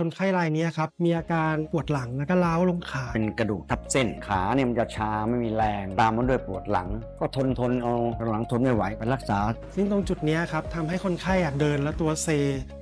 คนไข้รายนี้ครับมีอาการปวดหลังแล้วก็ล้าวลงขาเป็นกระดูกทับเส้นขาเนี่ยมันจะชาไม่มีแรง ตามมาด้วยปวดหลัง ก็ทนทนเอาหลังทนไม่ไหวไปรักษา ซึ่งตรงจุดเนี้ยครับทำให้คนไข้อะเดินแล้วตัวเซ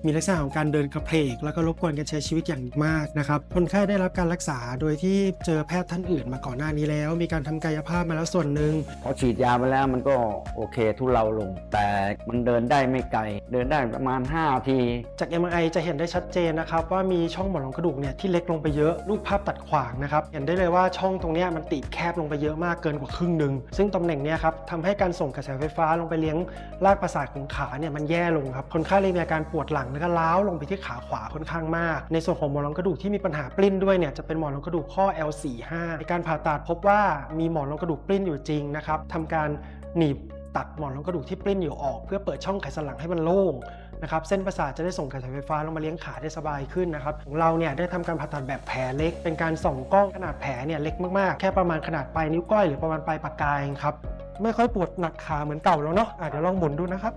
มีลักษณะของการเดินกระเพก แล้วก็รบกวนการใช้ชีวิตอย่างมากนะครับคนไข้ได้รับการรักษาโดยที่เจอแพทย์ท่านอื่นมาก่อนหน้านี้แล้ว มีการทำกายภาพมาแล้วส่วนหนึ่งพอฉีดยาไปแล้วมันก็โอเคทุเลาลง แต่มันเดินได้ไม่ไกล เดินได้ประมาณ5ทีจาก MRI จะเห็นได้ชัดเจนนะครับว่าามีช่องหมอนรองกระดูกเนี่ยที่เล็กลงไปเยอะรูปภาพตัดขวางนะครับเห็นได้เลยว่าช่องตรงนี้มันตีบแคบลงไปเยอะมากเกินกว่าครึ่งหนึ่งซึ่งตำแหน่งเนี้ยครับทำให้การส่งกระแสไฟฟ้าลงไปเลี้ยงรากประสาทของขาเนี่ยมันแย่ลงครับคนไข้เลยมีอาการปวดหลังแล้วก็ล้าวลงไปที่ขาขวาค่อนข้างมาก ในส่วนของหมอนรองกระดูกที่มีปัญหาปลิ้นด้วยเนี่ยจะเป็นหมอนรองกระดูกข้อ L45 ในการผ่าตัดพบว่ามีหมอนรองกระดูกปลิ้นอยู่จริงนะครับทำการหนีบ ตัดหมอนรองกระดูกที่ปลิ้นอยู่ออก เพื่อเปิดช่องไขสันหลังให้มันโล่งนะครับเส้นประสาทจะได้ส่งกระแสไฟฟ้าลงมาเลี้ยงขาได้สบายขึ้นนะครับของเราเนี่ยได้ทำการผ่าตัดแบบแผลเล็ก เป็นการส่องกล้องขนาดแผลเนี่ยเล็กมากๆ แค่ประมาณขนาดปลายนิ้วก้อยหรือประมาณปลายปากกาเองครับไม่ค่อยปวดหนักขาเหมือนเก่าแล้วเนาะอะเดี๋ยวลองหมุนดูนะครับ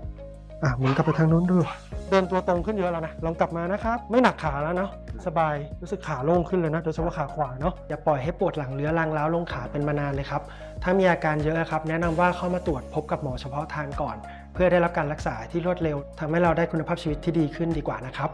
อะหมุนกลับไปทางนู้นดู เดินตัวตรงขึ้นเยอะแล้วนะ ลองกลับมานะครับ ไม่หนักขาแล้วเนาะ สบาย รู้สึกขาโล่งขึ้นเลยนะ โดยเฉพาะขาขวาเนาะ อย่าปล่อยให้ปวดหลังเรื้อรังแล้วลงขาเป็นมานานเลยครับ ถ้ามีอาการเยอะครับ แนะนำว่าเข้ามาตรวจพบกับหมอเฉพาะทางก่อน เพื่อได้รับการรักษาที่รวดเร็วทำให้เราได้คุณภาพชีวิตที่ดีขึ้นดีกว่านะครับ